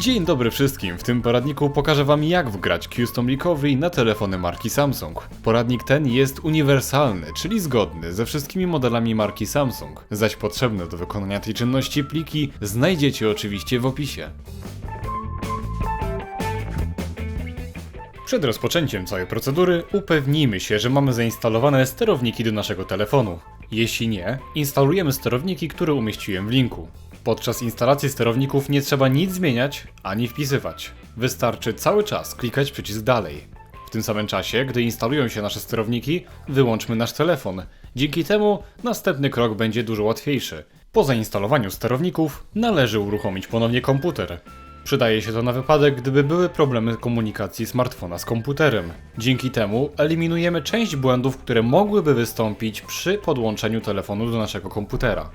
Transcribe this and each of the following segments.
Dzień dobry wszystkim. W tym poradniku pokażę Wam jak wgrać Custom Recovery na telefony marki Samsung. Poradnik ten jest uniwersalny, czyli zgodny ze wszystkimi modelami marki Samsung, zaś potrzebne do wykonania tej czynności pliki znajdziecie oczywiście w opisie. Przed rozpoczęciem całej procedury upewnijmy się, że mamy zainstalowane sterowniki do naszego telefonu. Jeśli nie, instalujemy sterowniki, które umieściłem w linku. Podczas instalacji sterowników nie trzeba nic zmieniać ani wpisywać. Wystarczy cały czas klikać przycisk dalej. W tym samym czasie, gdy instalują się nasze sterowniki, wyłączmy nasz telefon. Dzięki temu następny krok będzie dużo łatwiejszy. Po zainstalowaniu sterowników należy uruchomić ponownie komputer. Przydaje się to na wypadek, gdyby były problemy komunikacji smartfona z komputerem. Dzięki temu eliminujemy część błędów, które mogłyby wystąpić przy podłączeniu telefonu do naszego komputera.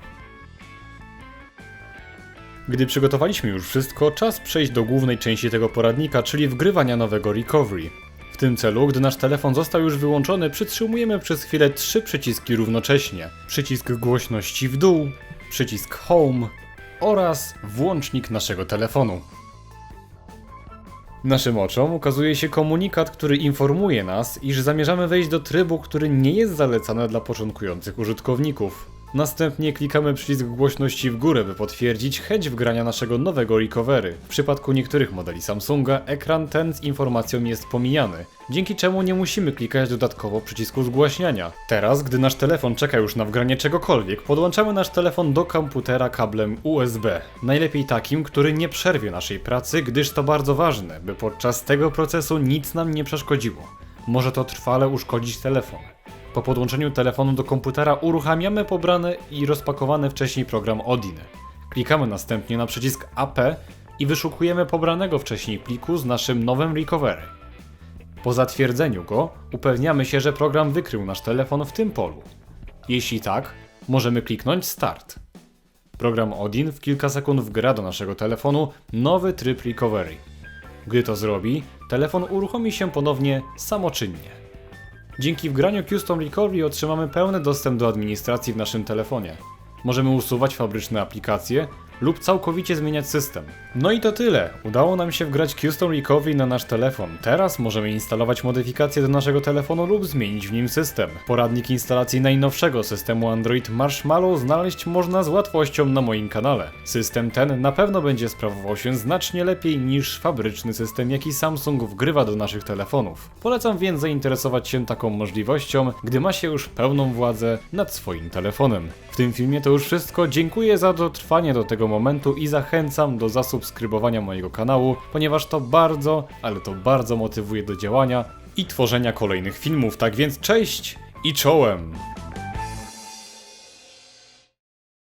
Gdy przygotowaliśmy już wszystko, czas przejść do głównej części tego poradnika, czyli wgrywania nowego recovery. W tym celu, gdy nasz telefon został już wyłączony, przytrzymujemy przez chwilę trzy przyciski równocześnie. Przycisk głośności w dół, przycisk home oraz włącznik naszego telefonu. Naszym oczom ukazuje się komunikat, który informuje nas, iż zamierzamy wejść do trybu, który nie jest zalecany dla początkujących użytkowników. Następnie klikamy przycisk głośności w górę, by potwierdzić chęć wgrania naszego nowego recovery. W przypadku niektórych modeli Samsunga ekran ten z informacją jest pomijany, dzięki czemu nie musimy klikać dodatkowo przycisku zgłaśniania. Teraz, gdy nasz telefon czeka już na wgranie czegokolwiek, podłączamy nasz telefon do komputera kablem USB. Najlepiej takim, który nie przerwie naszej pracy, gdyż to bardzo ważne, by podczas tego procesu nic nam nie przeszkodziło. Może to trwale uszkodzić telefon. Po podłączeniu telefonu do komputera uruchamiamy pobrany i rozpakowany wcześniej program Odin. Klikamy następnie na przycisk AP i wyszukujemy pobranego wcześniej pliku z naszym nowym recovery. Po zatwierdzeniu go upewniamy się, że program wykrył nasz telefon w tym polu. Jeśli tak, możemy kliknąć Start. Program Odin w kilka sekund wgra do naszego telefonu nowy tryb recovery. Gdy to zrobi, telefon uruchomi się ponownie samoczynnie. Dzięki wgraniu Custom Recovery otrzymamy pełny dostęp do administracji w naszym telefonie. Możemy usuwać fabryczne aplikacje lub całkowicie zmieniać system. No i to tyle. Udało nam się wgrać Custom Recovery na nasz telefon. Teraz możemy instalować modyfikacje do naszego telefonu lub zmienić w nim system. Poradnik instalacji najnowszego systemu Android Marshmallow znaleźć można z łatwością na moim kanale. System ten na pewno będzie sprawował się znacznie lepiej niż fabryczny system, jaki Samsung wgrywa do naszych telefonów. Polecam więc zainteresować się taką możliwością, gdy ma się już pełną władzę nad swoim telefonem. W tym filmie to już wszystko. Dziękuję za dotrwanie do tego momentu i zachęcam do zasubskrybowania mojego kanału, ponieważ to bardzo, ale to bardzo motywuje do działania i tworzenia kolejnych filmów. Tak więc cześć i czołem!